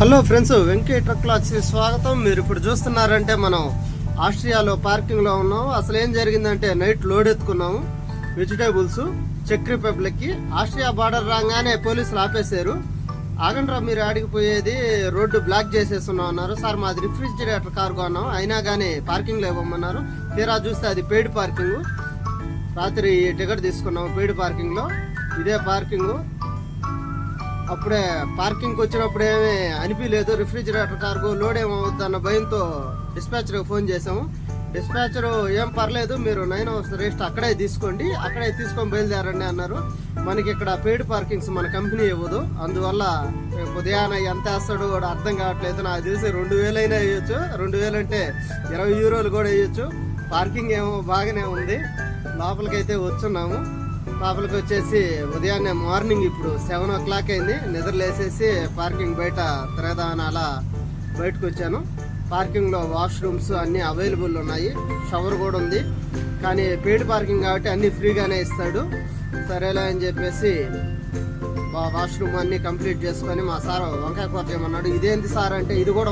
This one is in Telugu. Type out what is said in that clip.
హలో ఫ్రెండ్స్ వెంకీ ట్రక్ క్లాక్స్కి స్వాగతం. మీరు ఇప్పుడు చూస్తున్నారంటే మనం ఆస్ట్రియాలో పార్కింగ్లో ఉన్నాం అసలు ఏం జరిగిందంటే నైట్ లోడ్ ఎత్తుకున్నాము. వెజిటేబుల్స్ చెక్ రిపబ్లిక్కి ఆస్ట్రియా బార్డర్ రాగానే పోలీసులు ఆపేశారు. ఆగండ్రా మీరు ఆడిగిపోయేది రోడ్డు బ్లాక్ చేసేస్తున్నాం అన్నారు. సార్ మాది రిఫ్రిజిరేటర్ కార్ కొన్నాం. అయినా కానీ పార్కింగ్లో ఇవ్వమన్నారు. తీరా చూస్తే అది పెయిడ్ పార్కింగ్ రాత్రి టికెట్ తీసుకున్నాము పెయిడ్ పార్కింగ్లో ఇదే పార్కింగ్ అప్పుడే పార్కింగ్కి వచ్చినప్పుడు ఏమీ అనిపించలేదు రిఫ్రిజిరేటర్ కార్గో లోడ్ ఏమవుద్దన్న భయంతో డిస్పాచర్కి ఫోన్ చేసాము డిస్పాచర్ ఏం పర్లేదు మీరు నైన్ అవర్స్ రెస్ట్ అక్కడే తీసుకోండి అక్కడే తీసుకొని బయలుదేరండి అన్నారు. మనకి ఇక్కడ పెయిడ్ పార్కింగ్స్ మన కంపెనీ ఇవ్వదు. అందువల్ల ఉదయాన ఎంత వేస్తాడో కూడా అర్థం కావట్లేదు. నాకు తెలిసి రెండు వేలైనా వేయొచ్చు. రెండు వేలు అంటే ఇరవై యూరోలు కూడా వేయొచ్చు. పార్కింగ్ ఏమో బాగానే ఉంది. లోపలికైతే వచ్చున్నాము. లోపలికి వచ్చేసి ఉదయాన్నే మార్నింగ్ ఇప్పుడు సెవెన్ ఓ క్లాక్ అయింది. నిద్రలేసేసి పార్కింగ్ బయట తిరగదామని అలా బయటకు వచ్చాను. పార్కింగ్లో వాష్రూమ్స్ అన్నీ అవైలబుల్ ఉన్నాయి. షవర్ కూడా ఉంది. కానీ పెయిడ్ పార్కింగ్ కాబట్టి అన్నీ ఫ్రీగానే ఇస్తాడు. సరేలే అని చెప్పేసి వాష్రూమ్ అన్నీ కంప్లీట్ చేసుకొని మా సార్ వంకాయ కూర చేయమన్నాడు. ఇదేంటి సార్ అంటే ఇది కూడా